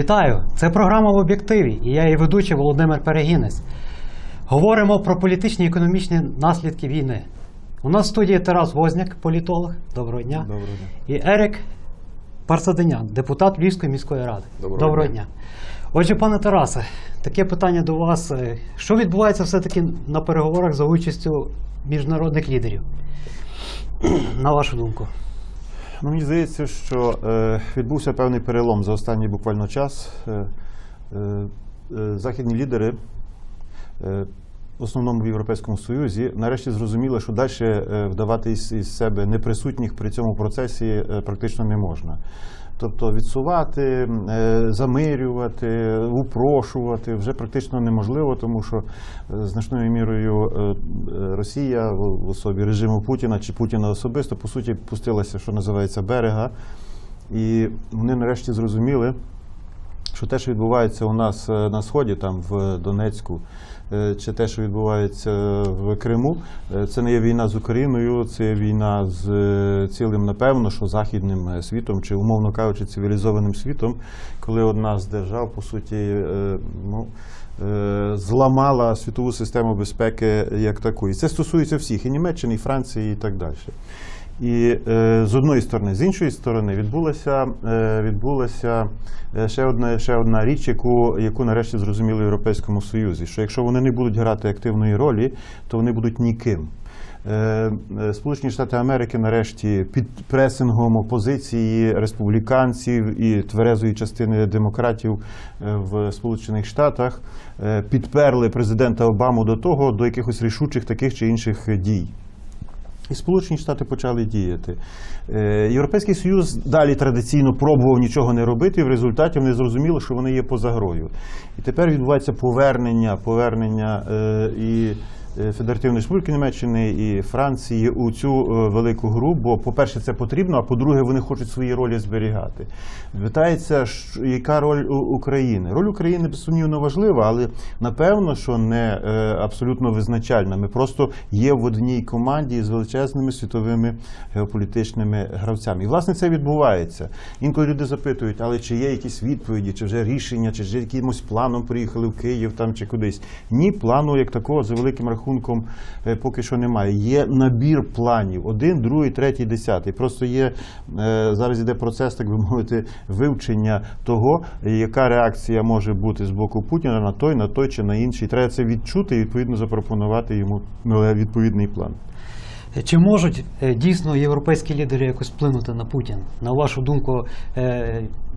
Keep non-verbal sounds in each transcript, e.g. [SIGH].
Вітаю! Це програма в об'єктиві і я її ведучий Володимир Перегінець. Говоримо про політичні і економічні наслідки війни. У нас в студії Тарас Возняк, політолог. Доброго дня. Доброго дня. І Ерік Парсадинян, депутат Львівської міської ради. Доброго дня. дня. Отже, пане Тарасе, таке питання до вас. Що відбувається все-таки на переговорах за участю міжнародних лідерів? [CLEARS THROAT] На вашу думку? Ну, мені здається, що е, відбувся певний перелом за останній буквально час. Е, е, е, західні лідери, е, в основному в Європейському Союзі, нарешті зрозуміли, що далі е, вдавати із, із себе неприсутніх при цьому процесі е, практично не можна. Тобто відсувати, е, замирювати, упрошувати вже практично неможливо, тому що е, значною мірою е, Росія в особі режиму Путіна чи Путіна особисто по суті пустилася, що називається берега, і вони нарешті зрозуміли, що те, що відбувається у нас на сході, там в Донецьку, чи те, що відбувається в Криму, е, це не є війна з Україною, це є війна з е, цілим, напевно, що західним е, світом, чи умовно кажучи, цивілізованим світом, коли одна з держав, по суті, е, ну. е, Зламала світову систему безпеки як таку. І це стосується всіх і Німеччини, і Франції, і так далі. І е, з одної сторони, з іншої сторони, відбулася, е, відбулася е, ще одна, ще одна річ, яку, яку нарешті зрозуміли в Європейському Союзі, що якщо вони не будуть грати активної ролі, то вони будуть ніким. Сполучені Штати Америки нарешті під пресингом опозиції республіканців і тверезої частини демократів в Сполучених Штатах підперли президента Обаму до того, до якихось рішучих таких чи інших дій. І Сполучені Штати почали діяти. Е, Європейський Союз далі традиційно пробував нічого не робити, і в результаті вони зрозуміли, що вони є поза грою. І тепер відбувається повернення, повернення е, і Федеративної Республіки Німеччини і Франції у цю е, велику гру. Бо, по-перше, це потрібно, а по-друге, вони хочуть свої ролі зберігати. Питається, яка роль України? Роль України безсумнівно важлива, але напевно, що не е, абсолютно визначальна. Ми просто є в одній команді з величезними світовими геополітичними гравцями. І власне це відбувається. Інколи люди запитують, але чи є якісь відповіді, чи вже рішення, чи вже якимось планом приїхали в Київ там чи кудись. Ні, плану як такого за великим рахунком е, поки що немає. Є набір планів: один, другий, третій, десятий. Просто є е, зараз іде процес, так би мовити, вивчення того, яка реакція може бути з боку Путіна на той, на той чи на інший. Треба це відчути і відповідно запропонувати йому е, відповідний план. Чи можуть е, дійсно європейські лідери якось вплинути на Путіна? На вашу думку,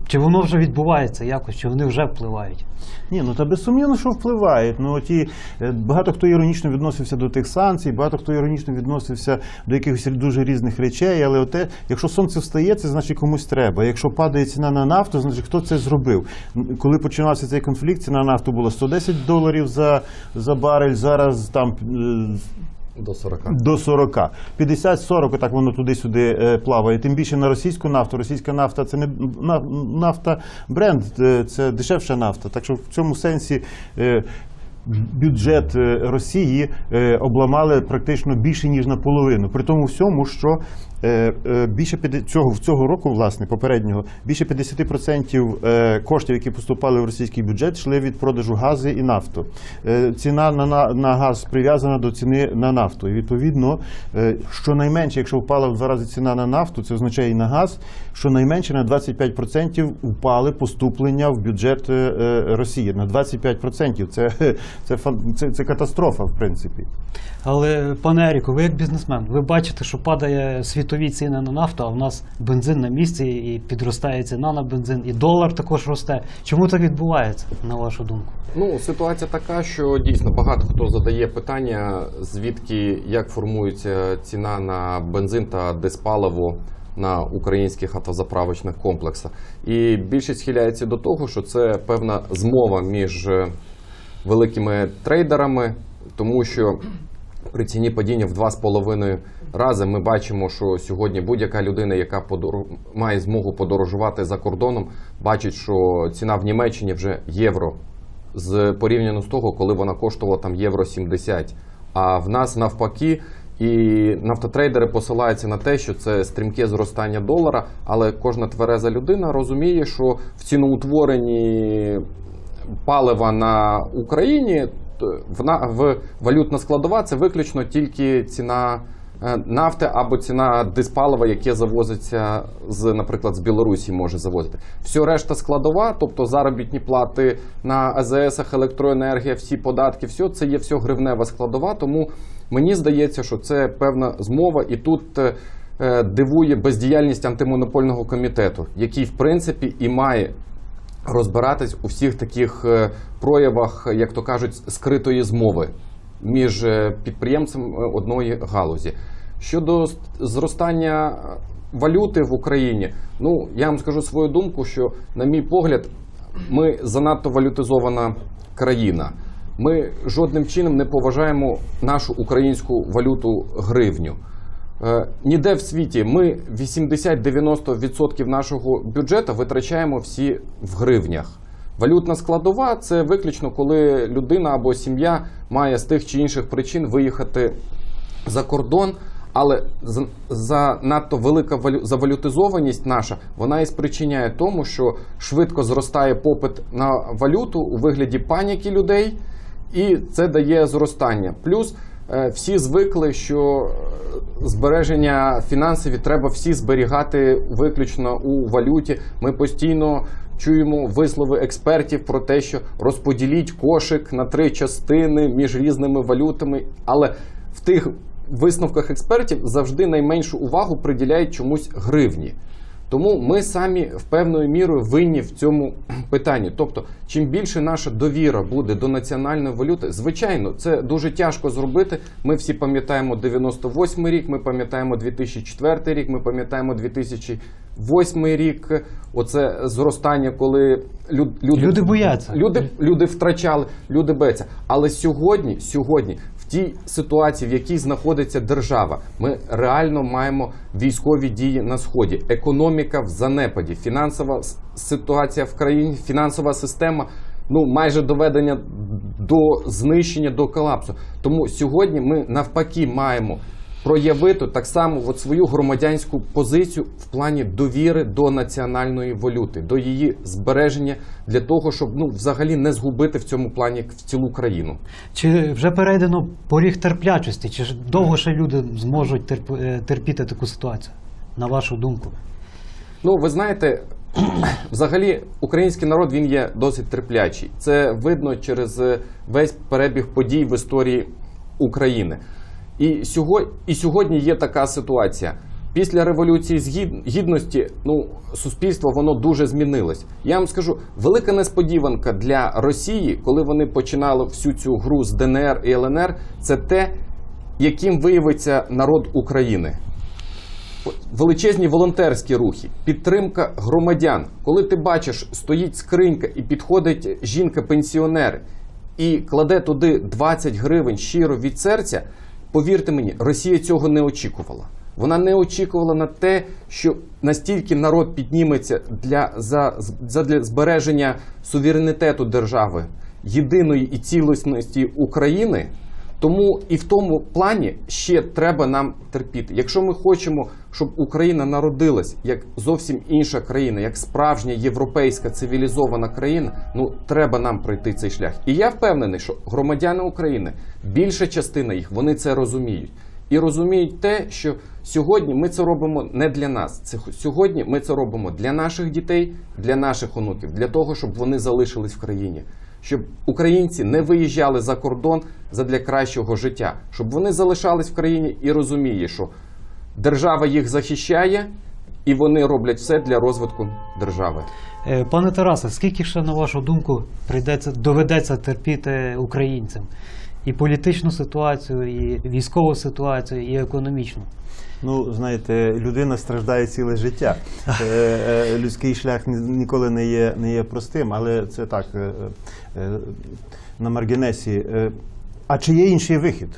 чи воно вже відбувається якось, чи вони вже впливають? Ні, ну та безсумнівно, що впливають. Ну ті е, багато хто іронічно відносився до тих санкцій, багато хто іронічно відносився до якихось дуже різних речей. Але оте, якщо сонце встає, це значить комусь треба. Якщо падає ціна на нафту, значить хто це зробив. Коли починався цей конфлікт, ціна на нафту була 110 доларів за, за барель. Зараз там е, До 40. до 40. 50-40, так воно туди-сюди е, плаває. Тим більше на російську нафту. Російська нафта це не нафта бренд, е, це дешевша нафта. Так що в цьому сенсі. е, Бюджет Росії обламали практично більше ніж наполовину. При тому всьому, що більше п'яти- цього цього року, власне, попереднього, більше 50% е, коштів, які поступали в російський бюджет, йшли від продажу газу і нафту. Е, Ціна на, на, на газ прив'язана до ціни на нафту. І відповідно, е, щонайменше, якщо впала в два рази ціна на нафту, це означає і на газ, щонайменше на 25% впали поступлення в бюджет е, е, Росії. На 25%. Це, [LAUGHS] це, це, це катастрофа, в принципі. Але, пане Еріку, ви як бізнесмен, ви бачите, що падає світові ціни на нафту, а в нас бензин на місці, і підростає ціна на бензин, і долар також росте. Чому так відбувається, на вашу думку? Ну, ситуація така, що дійсно багато хто задає питання, звідки як формується ціна на бензин та диспаливо на українських автозаправочних комплексах. І більшість схиляється до того, що це певна змова між е, великими трейдерами, тому що при ціні падіння в 2,5 рази ми бачимо, що сьогодні будь-яка людина, яка подор... має змогу подорожувати за кордоном, бачить, що ціна в Німеччині вже євро з порівняно з того, коли вона коштувала там євро 70. А в нас навпаки І нафтотрейдери посилаються на те, що це стрімке зростання долара, але кожна твереза людина розуміє, що в ціноутворенні палива на Україні в, на- в валютна складова це виключно тільки ціна е, нафти або ціна диспалива, яке завозиться з, наприклад, з Білорусі може завозити. Все решта складова, тобто заробітні плати на АЗСах, електроенергія, всі податки, все це є все гривнева складова. Тому мені здається, що це певна змова, і тут. е, е, Дивує бездіяльність антимонопольного комітету, який в принципі і має розбиратись у всіх таких е, проявах, як то кажуть, скритої змови між е, підприємцем е, одної галузі. Щодо зростання валюти в Україні, ну я вам скажу свою думку, що, на мій погляд, ми занадто валютизована країна. Ми жодним чином не поважаємо нашу українську валюту гривню. Е, Ніде в світі ми 80-90% нашого бюджету витрачаємо всі в гривнях. Валютна складова це виключно коли людина або сім'я має з тих чи інших причин виїхати за кордон. Але за- занадто велика валю- завалютизованість наша вона і спричиняє тому, що швидко зростає попит на валюту у вигляді паніки людей, і це дає зростання. Плюс всі звикли, що е, збереження фінансові треба всі зберігати виключно у валюті. Ми постійно чуємо вислови експертів про те, що розподіліть кошик на три частини між різними валютами, але в тих висновках експертів завжди найменшу увагу приділяють чомусь гривні. Тому ми самі в певною мірою винні в цьому питанні. Тобто, чим більше наша довіра буде до національної валюти, звичайно, це дуже тяжко зробити. Ми всі пам'ятаємо 98 рік, ми пам'ятаємо 2004 рік, ми пам'ятаємо 2008 рік. Оце зростання, коли люд, люди, Люди бояться. Люди, люди втрачали, люди бояться. Але сьогодні, сьогодні, тій ситуації, в якій знаходиться держава, ми реально маємо військові дії на сході, економіка в занепаді, фінансова ситуація в країні, фінансова система. Ну, майже доведення до знищення, до колапсу. Тому сьогодні ми навпаки маємо проявити так само от свою громадянську позицію в плані довіри до національної валюти, до її збереження для того, щоб ну взагалі не згубити в цьому плані в цілу країну. Чи вже перейдено поріг терплячості? Чи ж довго ще люди зможуть терп- е, терпіти таку ситуацію? На вашу думку? Ну, ви знаєте, [CLEARS THROAT] взагалі український народ він є досить терплячий. Це видно через е, весь перебіг подій в історії України. І сьогодні, і сьогодні є така ситуація. Після революції гідності ну, суспільство воно дуже змінилось. Я вам скажу, велика несподіванка для Росії, коли вони починали всю цю гру з ДНР і ЛНР, це те, яким виявиться народ України величезні волонтерські рухи, підтримка громадян. Коли ти бачиш, стоїть скринька і підходить жінка-пенсіонер і кладе туди 20 гривень щиро від серця, повірте мені, Росія цього не очікувала. Вона не очікувала на те, що настільки народ підніметься для, за, за для збереження суверенітету держави, єдиної і цілісності України. Тому і в тому плані ще треба нам терпіти. Якщо ми хочемо, щоб Україна народилась як зовсім інша країна, як справжня європейська цивілізована країна, ну треба нам пройти цей шлях. І я впевнений, що громадяни України, більша частина їх, вони це розуміють. І розуміють те, що сьогодні ми це робимо не для нас. Це сьогодні ми це робимо для наших дітей, для наших онуків, для того, щоб вони залишились в країні щоб українці не виїжджали за кордон задля кращого життя, щоб вони залишались в країні і розуміє, що держава їх захищає, і вони роблять все для розвитку держави. Е, Пане Тарасе, скільки ще, на вашу думку, прийдеться, доведеться терпіти українцям? І політичну ситуацію, і військову ситуацію, і економічну. Ну, знаєте, людина страждає ціле життя. [LAUGHS] Е, е, Людський шлях ніколи не є, не є простим, але це так, е, на маргінесі. А чи є інший вихід?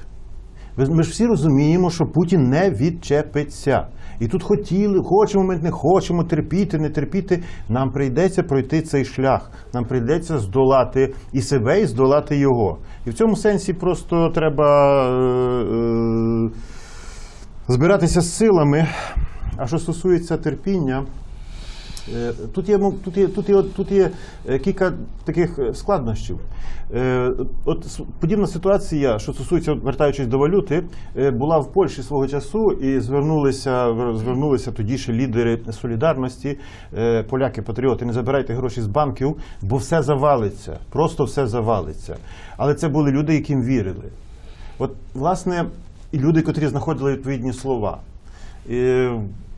Ми ж всі розуміємо, що Путін не відчепиться. І тут хотіли, хочемо ми не хочемо терпіти, не терпіти. Нам прийдеться пройти цей шлях. Нам прийдеться здолати і себе, і здолати його. І в цьому сенсі просто треба. Е, е, збиратися з силами. А що стосується терпіння, тут є, тут є, тут є, тут є е, кілька таких е, складнощів. Е, От подібна ситуація, що стосується, вертаючись до валюти, е, була в Польщі свого часу і звернулися, звернулися тоді ще лідери солідарності, е, поляки-патріоти, не забирайте гроші з банків, бо все завалиться, просто все завалиться. Але це були люди, яким вірили. От, власне, і люди, котрі знаходили відповідні слова. І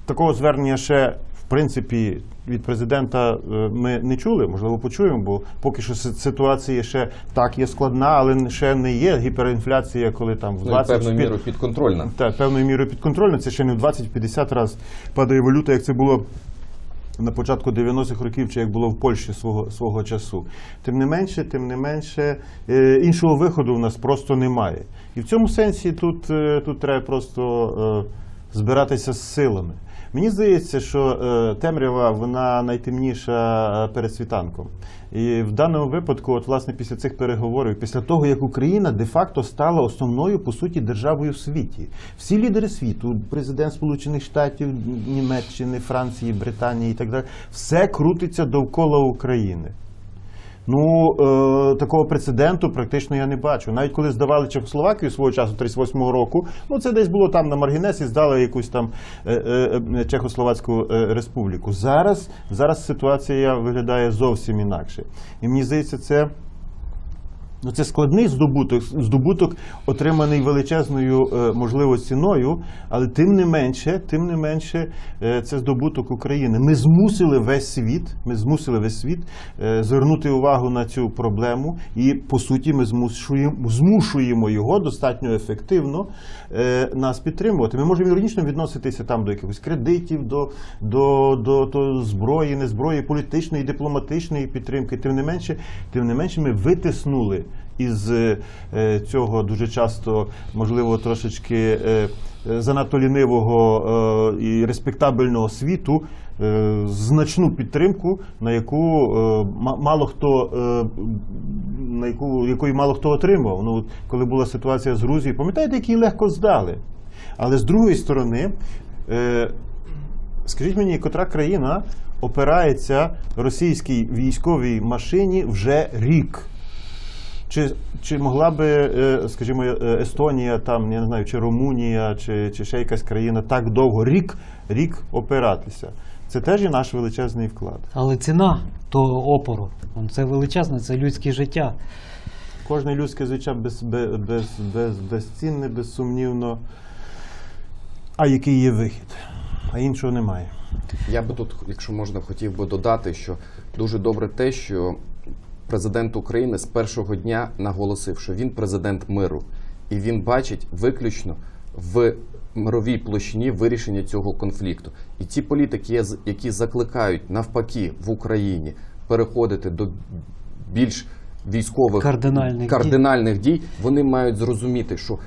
такого звернення ще, принципі, від президента е, ми не чули, можливо, почуємо, бо поки що ситуація ще так є складна, але ще не є гіперінфляція, коли там в Ну, певною мірою підконтрольна. так, певною мірою підконтрольно. Це ще не в 20-50 разів падає валюта, як це було на початку 90-х років, чи як було в Польщі свого, свого часу. Тим не менше, тим не менше, е, іншого виходу в нас просто немає. І в цьому сенсі тут, е, тут треба просто збиратися з силами. Мені здається, що е, темрява вона найтемніша е, перед світанком. І в даному випадку, от власне після цих переговорів, після того як Україна де-факто стала основною по суті державою в світі, всі лідери світу, президент Сполучених Штатів, Німеччини, Франції, Британії і так далі, все крутиться довкола України. Ну, е, такого прецеденту практично я не бачу. Навіть коли здавали Чехословакію свого часу, 38-го року, ну це десь було там на маргінесі, здали якусь там е, е, е, Чехословацьку е, республіку. Зараз, зараз ситуація виглядає зовсім інакше. І мені здається, це. Ну, це складний здобуток, здобуток, отриманий величезною, е, можливо, ціною, але тим не менше, тим не менше, е, це здобуток України. Ми змусили весь світ, ми змусили весь світ е, звернути увагу на цю проблему, і по суті, ми змушуємо, змушуємо його достатньо ефективно нас підтримувати. Ми можемо іронічно відноситися там до якихось кредитів, до, до, до, до зброї, не зброї, політичної, дипломатичної підтримки. Тим не менше, тим не менше, ми витиснули із е, цього дуже часто, можливо, трошечки е, е, занадто лінивого е, і респектабельного світу е, значну підтримку, на яку е, мало хто е, на яку якої мало хто отримав. Ну, коли була ситуація з Грузією, пам'ятаєте, які легко здали. Але з другої сторони, е, скажіть мені, котра країна опирається російській військовій машині вже рік? Чи, чи могла би, е, скажімо, е, Естонія, там, я не знаю, чи Румунія, чи, чи ще якась країна так довго, рік, рік опиратися? Це теж є наш величезний вклад. Але ціна того опору, це величезне, це людське життя. Кожне людське життя без, без, без, без, безцінне, безсумнівно. А який є вихід? А іншого немає. Я би тут, якщо можна, хотів би додати, що дуже добре те, що президент України з першого дня наголосив, що він президент миру, і він бачить виключно в мировій площині вирішення цього конфлікту. І ті політики, які закликають навпаки в Україні переходити до більш військових Кардинальних дій. кардинальних дій, вони мають зрозуміти, що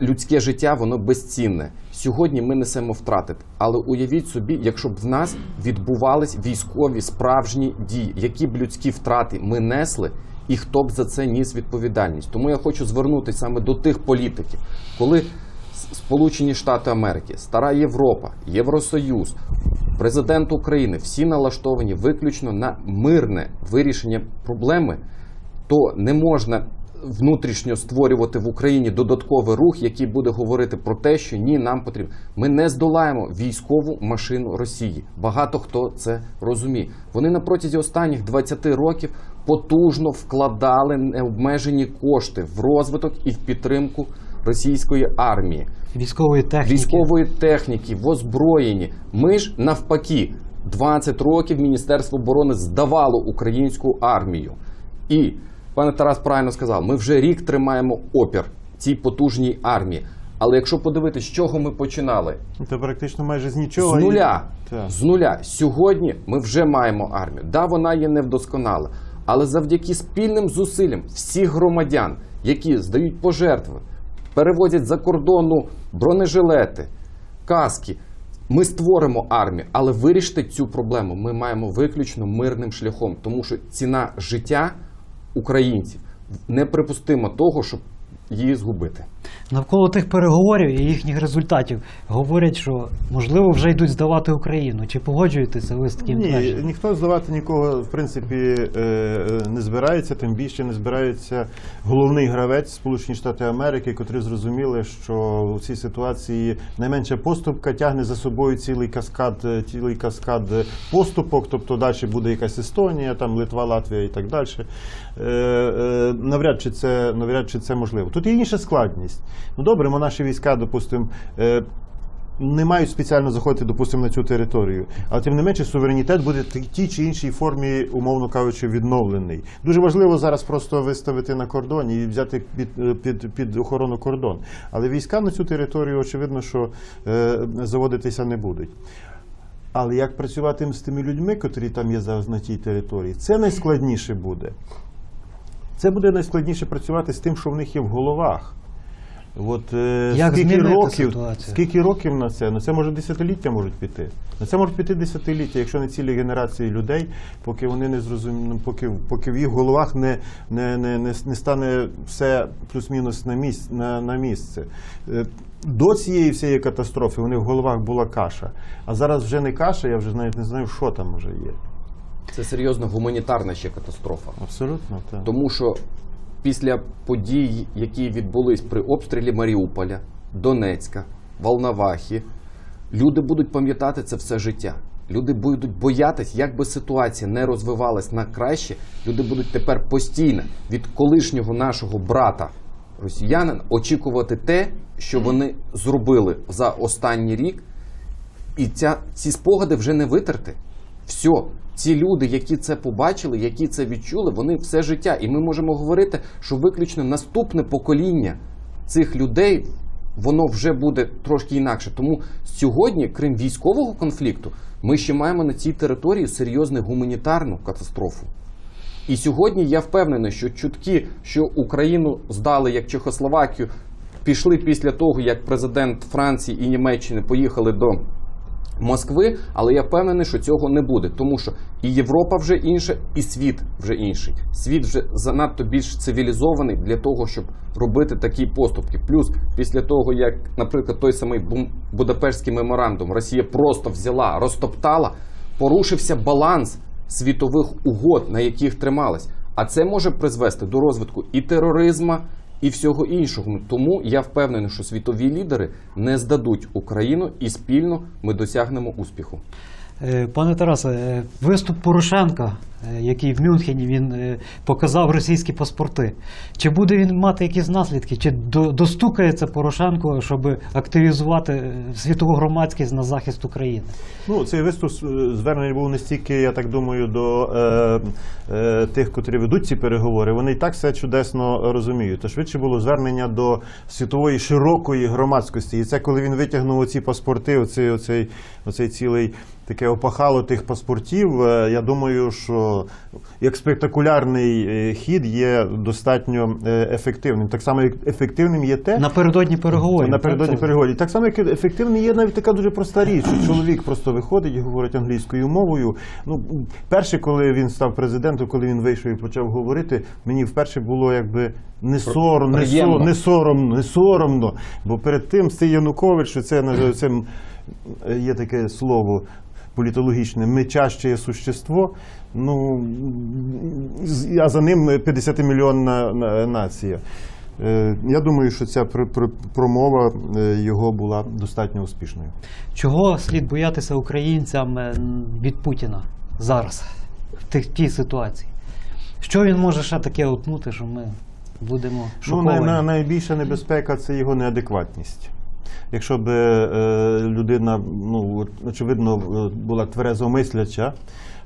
людське життя воно безцінне. Сьогодні ми несемо втрати. Але уявіть собі, якщо б в нас відбувались військові справжні дії, які б людські втрати ми несли, і хто б за це ніс відповідальність. Тому я хочу звернутися саме до тих політиків, коли Сполучені Штати Америки, Стара Європа, Євросоюз, президент України всі налаштовані виключно на мирне вирішення проблеми, то не можна внутрішньо створювати в Україні додатковий рух, який буде говорити про те, що ні, нам потрібно. Ми не здолаємо військову машину Росії. Багато хто це розуміє. Вони на протязі останніх 20 років потужно вкладали необмежені кошти в розвиток і в підтримку російської армії Військової техніки. військової техніки, в озброєнні. Ми ж навпаки, 20 років Міністерство оборони здавало українську армію. І пане Тарас правильно сказав, ми вже рік тримаємо опір цій потужній армії. Але якщо подивитися, з чого ми починали, Це практично майже з нічого. з нуля. Так. З нуля. Сьогодні ми вже маємо армію. Да, вона є невдосконала. Але завдяки спільним зусиллям всіх громадян, які здають пожертви, перевозять за кордону бронежилети, каски. Ми створимо армію, але вирішити цю проблему ми маємо виключно мирним шляхом, тому що ціна життя українців Неприпустимо того, щоб її згубити. Навколо тих переговорів і їхніх результатів говорять, що можливо вже йдуть здавати Україну. Чи погоджуєтеся ви з таким Ні, твердженням? ніхто здавати нікого в принципі е, не збирається, тим більше не збирається головний гравець Сполучені Штати Америки, котрі зрозуміли, що у цій ситуації найменша поступка тягне за собою цілий каскад, е, цілий каскад поступок, тобто далі буде якась Естонія, там Литва, Латвія і так далі. Е, навряд чи це навряд чи це можливо. Тут є інша складність. Ну добре, ми наші війська, допустимо. Е, не мають спеціально заходити, допустимо, на цю територію. Але тим не менше суверенітет буде в тій чи іншій формі, умовно кажучи, відновлений. Дуже важливо зараз просто виставити на кордоні і взяти під, е, під, під охорону кордон. Але війська на цю територію, очевидно, що е, заводитися не будуть. Але як працювати з тими людьми, котрі там є зараз на тій території, це найскладніше буде. Це буде найскладніше працювати з тим, що в них є в головах. От, е, Як скільки змінити років, ситуацію? скільки років на це? На це може десятиліття можуть піти. На це можуть піти десятиліття, якщо не цілі генерації людей, поки вони не зрозуміли, поки, поки в їх головах не, не, не, не, не стане все плюс-мінус на, місць, на, на місце. Е, До цієї всієї катастрофи у них в головах була каша. А зараз вже не каша, я вже навіть не знаю, що там вже є. Це серйозна гуманітарна ще катастрофа. Абсолютно, так. Тому що після подій, які відбулись при обстрілі Маріуполя, Донецька, Волновахи, люди будуть пам'ятати це все життя. Люди будуть боятись, як би ситуація не розвивалась на краще. Люди будуть тепер постійно від колишнього нашого брата росіянин очікувати те, що вони зробили за останній рік, і ця, ці спогади вже не витерти. Все, ці люди, які це побачили, які це відчули, вони все життя. І ми можемо говорити, що виключно наступне покоління цих людей воно вже буде трошки інакше. Тому сьогодні, крім військового конфлікту, ми ще маємо на цій території серйозну гуманітарну катастрофу. І сьогодні я впевнений, що чутки, що Україну здали як Чехословакію, пішли після того, як президент Франції і Німеччини поїхали до Москви, але я впевнений, що цього не буде, тому що і Європа вже інша, і світ вже інший. Світ вже занадто більш цивілізований для того, щоб робити такі поступки. Плюс після того, як, наприклад, той самий Будапештський меморандум Росія просто взяла, розтоптала, порушився баланс світових угод, на яких трималась. А це може призвести до розвитку і тероризму, і всього іншого. Тому я впевнений, що світові лідери не здадуть Україну і спільно ми досягнемо успіху. Е, Пане Тарасе, е, виступ Порошенка, який в Мюнхені він е, показав російські паспорти. Чи буде він мати якісь наслідки? Чи достукається Порошенко, щоб активізувати е, світову громадськість на захист України? Ну, цей виступ е, звернений був не стільки, я так думаю, до е, е, тих, котрі ведуть ці переговори. Вони і так все чудесно розуміють. То швидше було звернення до світової широкої громадськості. І це коли він витягнув оці паспорти, оцей, оцей, оцей цілий таке опахало тих паспортів. е, Я думаю, що як спектакулярний е, хід є достатньо е, ефективним. Так само, як ефективним є те, Напередодні переговорів. Напередодні переговорів. Так само, як ефективним є навіть така дуже проста річ, що чоловік просто виходить і говорить англійською мовою. Ну, перше, коли він став президентом, коли він вийшов і почав говорити, мені вперше було якби не соромно, не, Приємно. со, не соромно, не соромно. Бо перед тим цей Янукович, що це, на- це є таке слово. Політологічне мечаще существо, ну а за ним 50-мільйонна нація. Е, Я думаю, що ця пр- пр- промова е, його була достатньо успішною. Чого слід боятися українцям е, від Путіна зараз, в тій ситуації? Що він може ще таке утнути, що ми будемо Ну, шоковані? най- найбільша небезпека це його неадекватність. Якщо б е, людина, ну, очевидно, е, була тверезомисляча,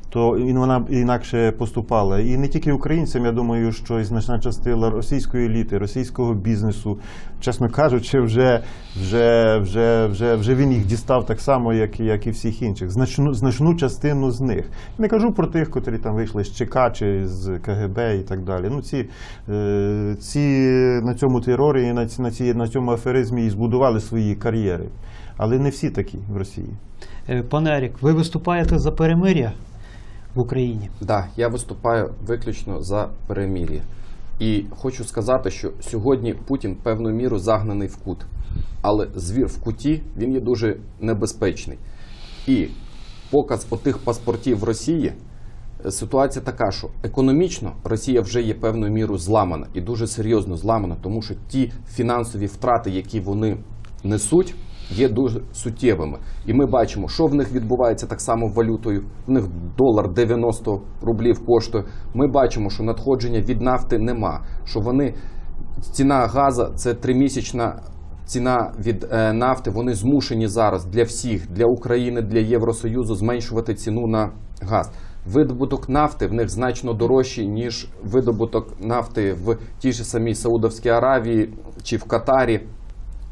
то вона інакше поступала. І не тільки українцям, я думаю, що і значна частина російської еліти, російського бізнесу, чесно кажучи, вже, вже, вже, вже, вже він їх дістав так само, як, як і всіх інших. Значну, значну частину з них. Не кажу про тих, котрі там вийшли з ЧК чи з КГБ і так далі. Ну, ці, е, ці на цьому терорі і на, ці- на, ці, на цьому аферизмі і збудували свої кар'єри. Але не всі такі в Росії. Е, Пане Ерік, ви виступаєте за перемир'я в Україні? Да, я виступаю виключно за перемір'я. І хочу сказати, що сьогодні Путін певною мірою загнаний в кут. Але звір в куті він є дуже небезпечний. І показ отих паспортів в Росії е, ситуація така, що економічно Росія вже є певною мірою зламана і дуже серйозно зламана, тому що ті фінансові втрати, які вони несуть, є дуже суттєвими. І ми бачимо, що в них відбувається так само валютою. В них долар 90 рублів коштує. Ми бачимо, що надходження від нафти нема. Що вони ціна газу це тримісячна ціна від е, нафти. Вони змушені зараз для всіх, для України, для Євросоюзу зменшувати ціну на газ. Видобуток нафти в них значно дорожчий, ніж видобуток нафти в тій ж самій Саудовській Аравії чи в Катарі.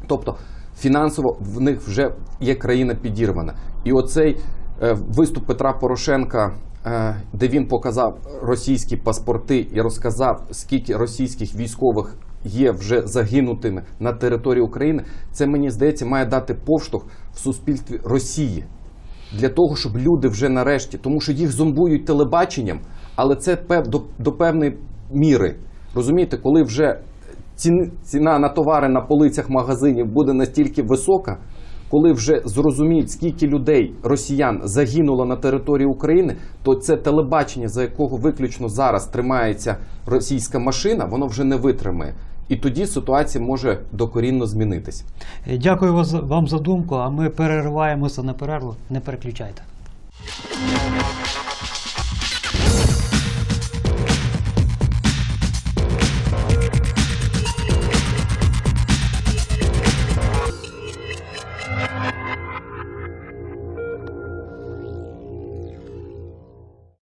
Тобто фінансово в них вже є країна підірвана. І оцей е, виступ Петра Порошенка, е, де він показав російські паспорти і розказав, скільки російських військових є вже загинутими на території України, це мені здається має дати поштовх в суспільстві Росії для того, щоб люди вже нарешті, тому що їх зомбують телебаченням, але це пев, до, до певної міри. Розумієте, коли вже ціна на товари на полицях магазинів буде настільки висока, коли вже зрозуміють, скільки людей, росіян, загинуло на території України, то це телебачення, за якого виключно зараз тримається російська машина, воно вже не витримає. І тоді ситуація може докорінно змінитись. Е, Дякую вам за думку, а ми перериваємося на перерву. Не переключайте.